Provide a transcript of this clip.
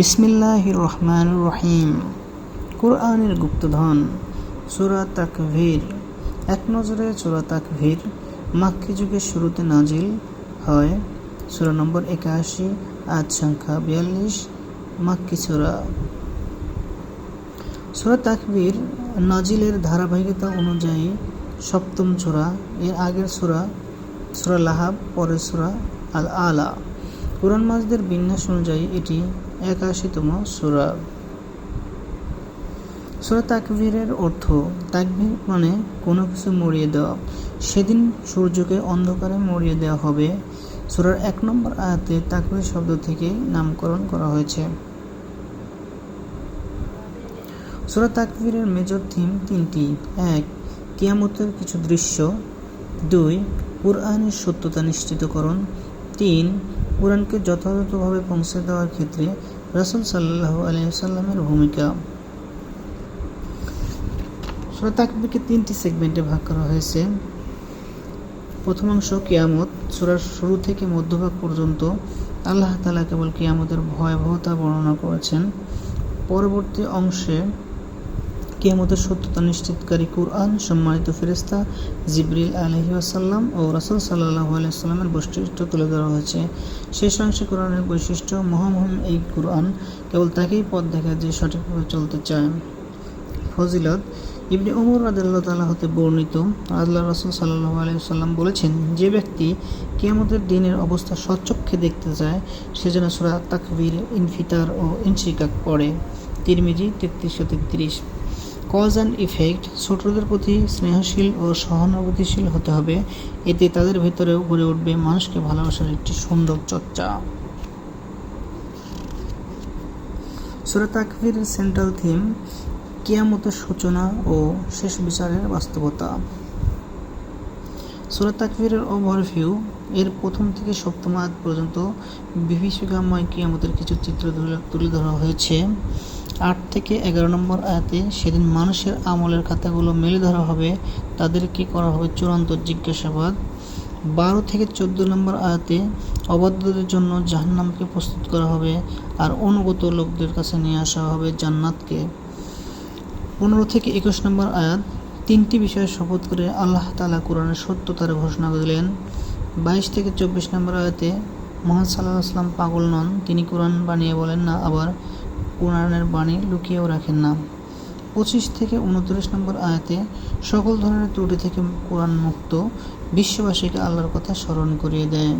বিসমিল্লাহ রহমান রহিম কোরআনের গুপ্তধন, সুরা তাকভীর এক নজরে সুরা তাকভীর মাক্কি যুগের শুরুতে নাজিল হয়। সুরা নম্বর একাশি আজ সংখ্যা বিয়াল্লিশ, মাক্কি সুরা। সুরা তাকবীর নাজিলের ধারাবাহিকতা অনুযায়ী সপ্তম সুরা, এর আগের সুরা সুরা লাহাব, পরের সুরা আল আলা কোরআন মাসদের বিন্যাস অনুযায়ী এটি একাশিতম সুরা। সুরা তাকবীরের অর্থ তাকবীর মানে কোনো কিছু মরিয়ে দেওয়া। সেদিন সূর্যকে অন্ধকারে মরিয়ে দেওয়া হবে। সুরার এক নম্বর আয়াতে তাকবীর শব্দ থেকে নামকরণ করা হয়েছে। সুরা তাকবীরের মেজর থিম তিনটি। এক, কিয়ামতের কিছু দৃশ্য। দুই, কোরআনের সত্যতা নিশ্চিতকরণ। তিন কোরআনকে যথাযথভাবে পৌঁছে দেওয়ার ক্ষেত্রে রাসুল সাল্লাহ আলিয়াল্লামের ভূমিকা। সুরা তিনটি সেগমেন্টে ভাগ করা হয়েছে। প্রথমাংশ কিয়ামত, সুরার শুরু থেকে মধ্যভাগ পর্যন্ত আল্লাহ তালা কেবল কিয়ামতের ভয়াবহতা বর্ণনা করেছেন। পরবর্তী অংশে কিয়ামতের সত্যতা নিশ্চিতকারী কুরআন সম্মানিত ফেরেস্তা জিবরিল আলহি আসাল্লাম ও রাসুল সাল্লাহ আলাইসাল্লামের বৈশিষ্ট্য তুলে ধরা হয়েছে। শেষ অংশে কোরআনের বৈশিষ্ট্য, মহামহম এই কুরআন কেবল তাকেই পথ দেখায় যে সঠিকভাবে চলতে চায়। ফজিলত, ইবনে উমর রাদিল্লাহ তাল্লাহ হতে বর্ণিত, আল্লাহ রসুল সাল্লাহ আলাইসাল্লাম বলেছেন, যে ব্যক্তি কিয়ামতের দিনের অবস্থা সচক্ষে দেখতে চায়, সে যেন সুরা তাকবীর, ইনফিতার ও ইনশিকাক পড়ে। তিরমিজি তেত্রিশশো তেত্রিশ। কজ অ্যান্ড ইফেক্ট ছোটদের প্রতি স্নেহশীল ও সহানুভূতিশীল হতে হবে। এতে তাদের ভেতরেও গড়ে উঠবে মানুষকে ভালোবাসার একটি সুন্দর চর্চা। সুরা তাকবীরের সেন্ট্রাল থিম কিয়ামতের সূচনা ও শেষ বিচারের বাস্তবতা। সুরা তাকবীরের ওভারভিউ এর প্রথম থেকে সপ্তম আয়াত পর্যন্ত বিভীষিকাময় কিয়ামতের কিছু চিত্র তুলে ধরা হয়েছে। আট থেকে এগারো নম্বর আয়াতে সেদিন মানুষের আমলের খাতাগুলো মেলে ধরা হবে তাদেরকে করা হবে চূড়ান্ত জিজ্ঞাসাবাদ। বারো থেকে চোদ্দ নম্বর আয়াতে অবাধ্যদের জন্য জাহান্নামকে প্রস্তুত করা হবে আর অনুগত লোকদের কাছে নিয়ে আসা হবে জান্নাতকে। পনেরো থেকে একুশ নম্বর আয়াত তিনটি বিষয়ে শপথ করে আল্লাহ তালা কোরআনের সত্যতার ঘোষণা দিলেন। বাইশ থেকে চব্বিশ নম্বর আয়তে মোহাম্মদ সাল্লাহ আসলাম পাগল নন। তিনি কোরআন বানিয়ে বলেন না, আবার কোরআনের বাণী লুকিয়েও রাখেন না। পঁচিশ থেকে উনত্রিশ নম্বর আয়াতে সকল ধরনের ত্রুটি থেকে কোরআন মুক্ত, বিশ্ববাসীকে আল্লাহর কথা স্মরণ করিয়ে দেয়